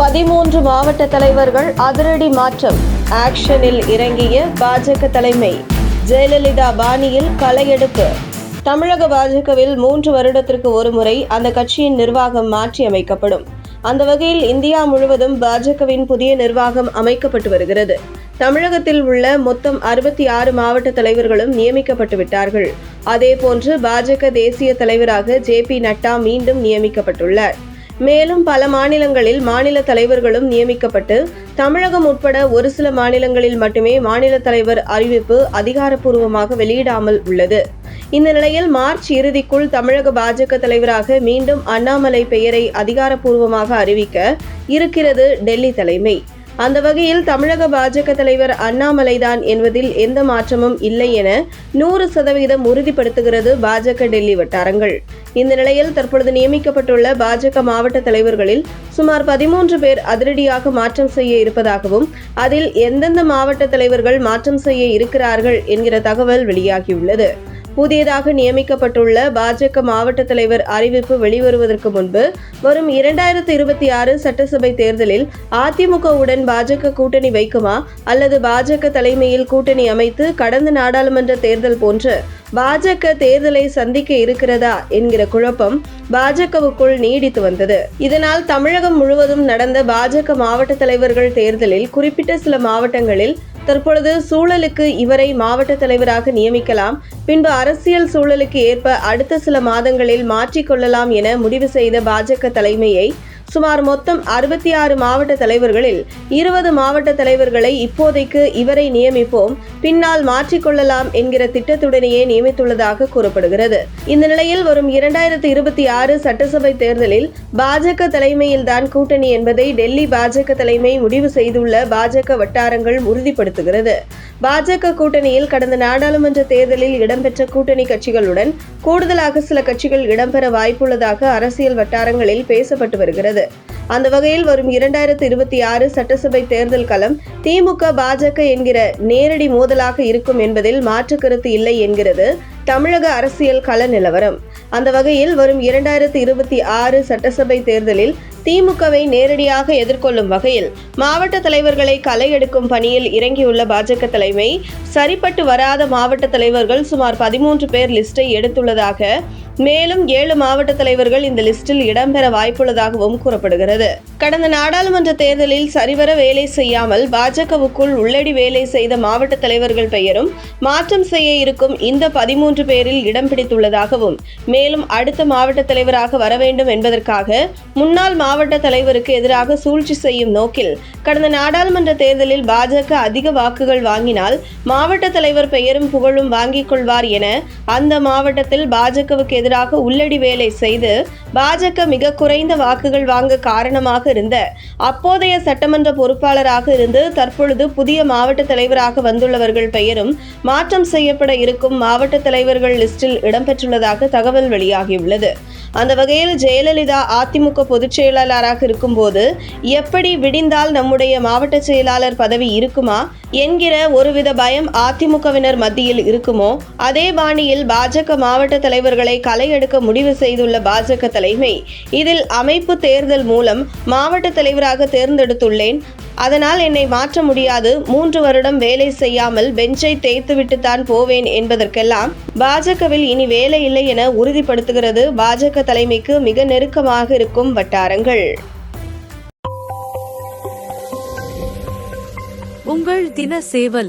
பதிமூன்று மாவட்ட தலைவர்கள் அதிரடி மாற்றம். ஆக்ஷனில் இறங்கிய பாஜக தலைமை. ஜெயலலிதா பாணியில் களையெடுப்பு தமிழக பாஜகவில் மூன்று வருடத்திற்கு ஒருமுறை அந்த கட்சியின் நிர்வாகம் மாற்றி அமைக்கப்படும். அந்த வகையில் இந்தியா முழுவதும் பாஜகவின் புதிய நிர்வாகம் அமைக்கப்பட்டு வருகிறது. தமிழகத்தில் உள்ள மொத்தம் அறுபத்தி ஆறு மாவட்ட தலைவர்களும் நியமிக்கப்பட்டு விட்டார்கள். அதேபோன்று பாஜக தேசிய தலைவராக ஜே பி நட்டா மீண்டும் நியமிக்கப்பட்டுள்ளார். மேலும் பல மாநிலங்களில் மாநில தலைவர்களும் நியமிக்கப்பட்டு தமிழகம் உட்பட ஒரு சில மாநிலங்களில் மட்டுமே மாநில தலைவர் அறிவிப்பு அதிகாரப்பூர்வமாக வெளியிடாமல் உள்ளது. இந்த நிலையில் மார்ச் இறுதிக்குள் தமிழக பாஜக தலைவராக மீண்டும் அண்ணாமலை பெயரை அதிகாரப்பூர்வமாக அறிவிக்க இருக்கிறது டெல்லி தலைமை. அந்த வகையில் தமிழக பாஜக தலைவர் அண்ணாமலைதான் என்பதில் எந்த மாற்றமும் இல்லை என நூறு சதவீதம் உறுதிப்படுத்துகிறது பாஜக டெல்லி வட்டாரங்கள். இந்த நிலையில் தற்பொழுது நியமிக்கப்பட்டுள்ள பாஜக மாவட்ட தலைவர்களில் சுமார் பதிமூன்று பேர் அதிரடியாக மாற்றம் செய்ய இருப்பதாகவும் அதில் எந்தெந்த மாவட்ட தலைவர்கள் மாற்றம் செய்ய இருக்கிறார்கள் என்கிற தகவல் வெளியாகியுள்ளது. புதியதாக நியமிக்கப்பட்டுள்ள பாஜக மாவட்ட தலைவர் அறிவிப்பு வெளிவருவதற்கு முன்பு வரும் இரண்டாயிரத்து இருபத்தி ஆறு சட்டசபை தேர்தலில் அதிமுகவுடன் பாஜக கூட்டணி வைக்குமா அல்லது பாஜக தலைமையில் கூட்டணி அமைத்து கடந்த நாடாளுமன்ற தேர்தல் போன்று பாஜக தேர்தலை சந்திக்க இருக்கிறதா என்கிற குழப்பம் பாஜகவுக்குள் நீடித்து வந்தது. இதனால் தமிழகம் முழுவதும் நடந்த பாஜக மாவட்ட தலைவர்கள் தேர்தலில் குறிப்பிட்ட சில மாவட்டங்களில் தற்பொழுது சூழலுக்கு இவரை மாவட்ட தலைவராக நியமிக்கலாம். பின்பு அரசியல் சூழலுக்கு ஏற்ப அடுத்த சில மாதங்களில் மாற்றிக்கொள்ளலாம் என முடிவு செய்த பாஜக தலைமையை சுமார் மொத்தம் அறுபத்தி ஆறு மாவட்ட தலைவர்களில் இருபது மாவட்ட தலைவர்களை இப்போதைக்கு இவரை நியமிப்போம் பின்னால் மாற்றிக்கொள்ளலாம் என்கிற திட்டத்துடனேயே நியமித்துள்ளதாக கூறப்படுகிறது. இந்த நிலையில் வரும் இரண்டாயிரத்தி இருபத்தி ஆறு சட்டசபை தேர்தலில் பாஜக தலைமையில்தான் கூட்டணி என்பதை டெல்லி பாஜக தலைமை முடிவு செய்துள்ள பாஜக வட்டாரங்கள் உறுதிப்படுத்துகிறது. பாஜக கூட்டணியில் கடந்த நாடாளுமன்ற தேர்தலில் இடம்பெற்ற கூட்டணி கட்சிகளுடன் கூடுதலாக சில கட்சிகள் இடம்பெற வாய்ப்புள்ளதாக அரசியல் வட்டாரங்களில் பேசப்பட்டு வருகிறது. அந்த வகையில் வரும் இரண்டாயிரத்து இருபத்தி ஆறு சட்டசபை தேர்தல் களம் திமுக பாஜக என்கிற நேரடி மோதலாக இருக்கும் என்பதில் மாற்று கருத்து இல்லை என்கிறது தமிழக அரசியல் கள நிலவரம். அந்த வகையில் வரும் இரண்டாயிரத்து இருபத்தி ஆறு சட்டசபை தேர்தலில் திமுகவை நேரடியாக எதிர்கொள்ளும் வகையில் மாவட்ட தலைவர்களை களை எடுக்கும் பணியில் இறங்கியுள்ள பாஜக தலைமை சரிப்பட்டு வராத மாவட்ட தலைவர்கள் சுமார் பதிமூன்று பேர் லிஸ்டை எடுத்துள்ளதாக மேலும் ஏழு மாவட்ட தலைவர்கள் இந்த லிஸ்டில் இடம்பெற வாய்ப்புள்ளதாகவும் கூறப்படுகிறது. கடந்த நாடாளுமன்ற தேர்தலில் சரிவர வேலை செய்யாமல் பாஜகவுக்குள் உள்ளடி வேலை செய்த மாவட்ட தலைவர்கள் பெயரும் மாற்றம் செய்ய இருக்கும் இந்த பதிமூன்று பேரில் இடம் பிடித்துள்ளதாகவும் மேலும் அடுத்த மாவட்ட தலைவராக வர வேண்டும் என்பதற்காக முன்னாள் மாவட்ட தலைவருக்கு எதிராக சூழ்ச்சி செய்யும் நோக்கில் கடந்த நாடாளுமன்ற தேர்தலில் பாஜக அதிக வாக்குகள் வாங்கினால் மாவட்ட தலைவர் பெயரும் புகழும் வாங்கிக் கொள்வார் என அந்த மாவட்டத்தில் பாஜகவுக்கு எதிராக உள்ளடி வேலை செய்து பாஜக மிக குறைந்த வாக்குகள் வாங்க காரணமாக இருந்த அப்போதைய சட்டமன்ற பொறுப்பாளராக இருந்து தற்பொழுது புதிய மாவட்ட தலைவராக வந்துள்ளவர்கள் பெயரும் மாற்றம் செய்யப்பட இருக்கும் மாவட்ட தலைவர்கள் லிஸ்டில் இடம்பெற்றுள்ளதாக தகவல் வெளியாகியுள்ளது. அந்த வகையில் ஜெயலலிதா அதிமுக பொதுச் செயலாளராக இருக்கும்போது எப்படி விடிந்தால் நம்முடைய மாவட்ட செயலாளர் பதவி இருக்குமா? என்கிற ஒருவித பயம் அதிமுகவினர் மத்தியில் இருக்குமோ? அதே பாணியில் பாஜக மாவட்ட தலைவர்களை களை எடுக்க முடிவு செய்துள்ள பாஜக தலைமை இதில் அமைப்பு தேர்தல் மூலம் மாவட்ட தலைவராக தேர்ந்தெடுத்துள்ளேன். அதனால் என்னை மாற்ற முடியாது. மூன்று வருடம் வேலை செய்யாமல் பெஞ்சை தேய்த்துவிட்டுத்தான் போவேன் என்பதற்கெல்லாம் பாஜகவில் இனி வேலை இல்லை என உறுதிப்படுத்துகிறது பாஜக தலைமைக்கு மிக நெருக்கமாக இருக்கும் வட்டாரங்கள். உங்கள் தின சேவல்